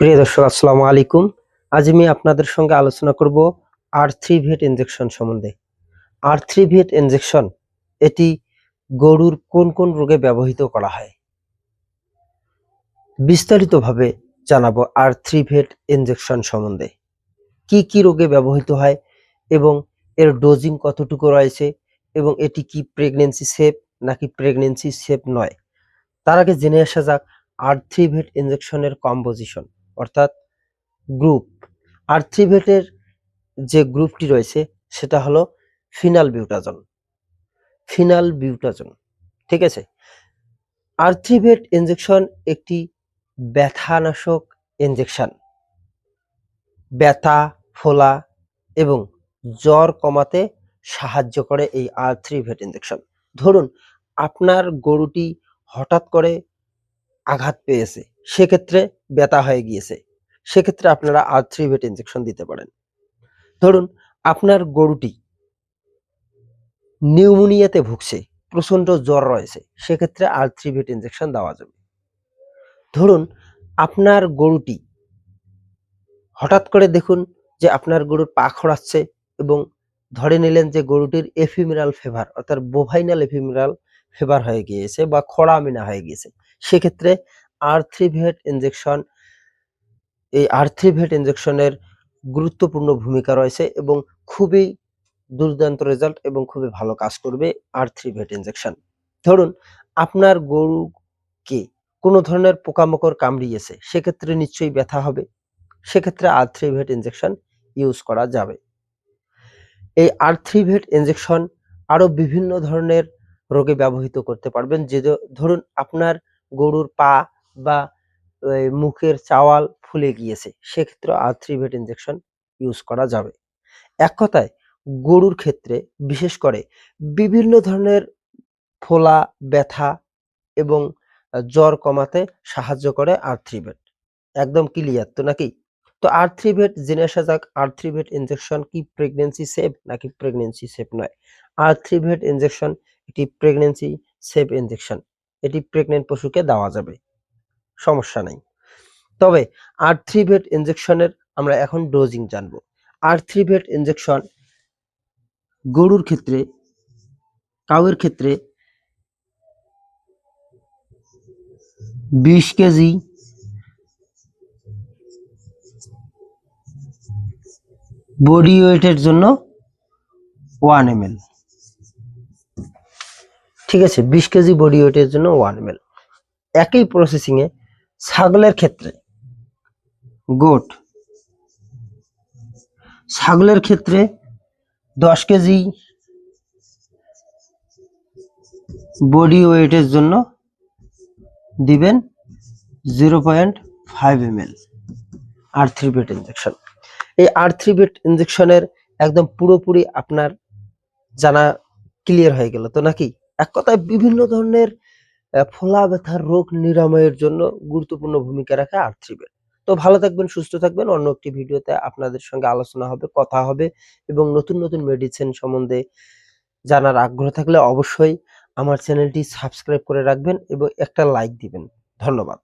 প্রিয় দর্শক, আসসালামু আলাইকুম। আজ আমি আপনাদের সঙ্গে আলোচনা করব আর থ্রি ভেট ইনজেকশন সম্বন্ধে। আর থ্রি ভেট ইনজেকশন এটি গরুর কোন কোন রোগে ব্যবহৃত করা হয়? বিস্তারিতভাবে জানাব আর থ্রি ভেট ইনজেকশন সম্বন্ধে। কি কি রোগে ব্যবহৃত হয় এবং এর ডোজিং কতটুকু রয়েছে এবং এটি কি প্রেগনেন্সি সেফ নাকি প্রেগনেন্সি সেফ নয়? তার আগে জেনে আসা যাক আর থ্রি ভেট ইনজেকশনের কম্পোজিশন অর্থাৎ গ্রুপ আর থ্রি ভেটের যে গ্রুপটি রয়েছে, সেটা হলো ফিনাল বিউটাজন ফিনাল বিউটাজন ঠিক আছে? আর থ্রি ভেট ইনজেকশন একটি ব্যথানাশক ইনজেকশন ব্যথা, ফোলা এবং জ্বর কমাতে সাহায্য করে এই আর থ্রি ভেট ইনজেকশন ধরুন, আপনার গরুটি হঠাৎ করে আঘাত পেয়েছে সেক্ষেত্রে ব্যথা হয়ে গিয়েছে। সেক্ষেত্রে আপনারা আর থ্রি ভেট ইনজেকশন দিতে পারেন। ধরুন, আপনার গরুটি নিউমোনিয়াতে ভুগছে প্রচণ্ড জ্বর রয়েছে, সেক্ষেত্রে আর থ্রি ভেট ইনজেকশন দেওয়া যাবে। ধরুন, আপনার গরুটি হঠাৎ করে দেখুন যে আপনার গরুর পা খড়াচ্ছে এবং ধরে নিলেন যে গরুটির এফিমিরাল ফেভার অর্থাৎ বোভাইনাল এফিমিরাল ফেভার হয়ে গিয়েছে বা খরা আমিনা হয়ে গিয়েছে, সেক্ষেত্রে আর থ্রি ভেট ইনজেকশন এই আর্থ্রিভেট থ্রি ভেট ইনজেকশনের গুরুত্বপূর্ণ ভূমিকা রয়েছে এবং খুবই দুর্দান্ত রেজাল্ট এবং খুবই ভালো কাজ করবে আর্থ্রিভেট থ্রি ভেট ইনজেকশন ধরুন, আপনার গরুকে কোনো ধরনের পোকামাকড় কামড়িয়েছে, সেক্ষেত্রে নিশ্চয়ই ব্যথা হবে, সেক্ষেত্রে Arthrivet three vet injection use করা যাবে। এই আর্থ্রিভেট থ্রি ভেট ইনজেকশন আরও বিভিন্ন ধরনের রোগে ব্যবহৃত করতে পারবেন, যে ধরুন, আপনার গরুর পা বা মুখের চাওয়াল ফুলে গিয়েছে, সেক্ষেত্রে Arthrivet three vet injection use করা যাবে। এক কথায়, গরুর ক্ষেত্রে, বিশেষ করে বিভিন্ন ধরনের ফোলা, ব্যথা এবং জ্বর কমাতে সাহায্য করে আর্থ্রিভেট। একদম ক্লিয়ার তো নাকি? তো আর্থ্রিভেট থ্রি ভেট জেনে আসা যাক, আর্থ্রিভেট থ্রি ভেট ইনজেকশন কি প্রেগনেন্সি সেফ নাকি প্রেগনেন্সি সেফ নয়? আর্থ্রিভেট থ্রি ভেট ইনজেকশন এটি প্রেগনেন্সি সেফ ইনজেকশন এটি প্রেগনেন্ট পশুকে দেওয়া যাবে। সমস্যা নেই। তবে আর থ্রি ভেট ইনজেকশনের আমরা এখন ডোজিং জানব। আর থ্রি ভেট ইনজেকশন গরুর ক্ষেত্রে, কাউয়ের ক্ষেত্রে বিশ কেজি বডি ওয়েটের জন্য ওয়ান এম ঠিক আছে, বিশ কেজি বডি ওয়েটের জন্য ওয়ান এম একই প্রসেসিং এ ছাগলের ক্ষেত্রে। গোট ছাগলের ক্ষেত্রে দশ কেজি বডি ওয়েটের জন্য দিবেন zero point five M L R three vet injection এই আর থ্রি বেট ইনজেকশনের একদম পুরোপুরি আপনার জানা ক্লিয়ার হয়ে গেল তো নাকি? এক কথায় বিভিন্ন ধরনের ফোলা ব্যথার রোগ নিরাময়ের জন্য গুরুত্বপূর্ণ ভূমিকা রাখে আর তো ভালো থাকবেন, সুস্থ থাকবেন। অন্য একটি ভিডিওতে আপনাদের সঙ্গে আলোচনা হবে, কথা হবে এবং নতুন নতুন মেডিসিন সম্বন্ধে জানার আগ্রহ থাকলে অবশ্যই আমার চ্যানেলটি সাবস্ক্রাইব করে রাখবেন এবং একটা লাইক দিবেন। ধন্যবাদ।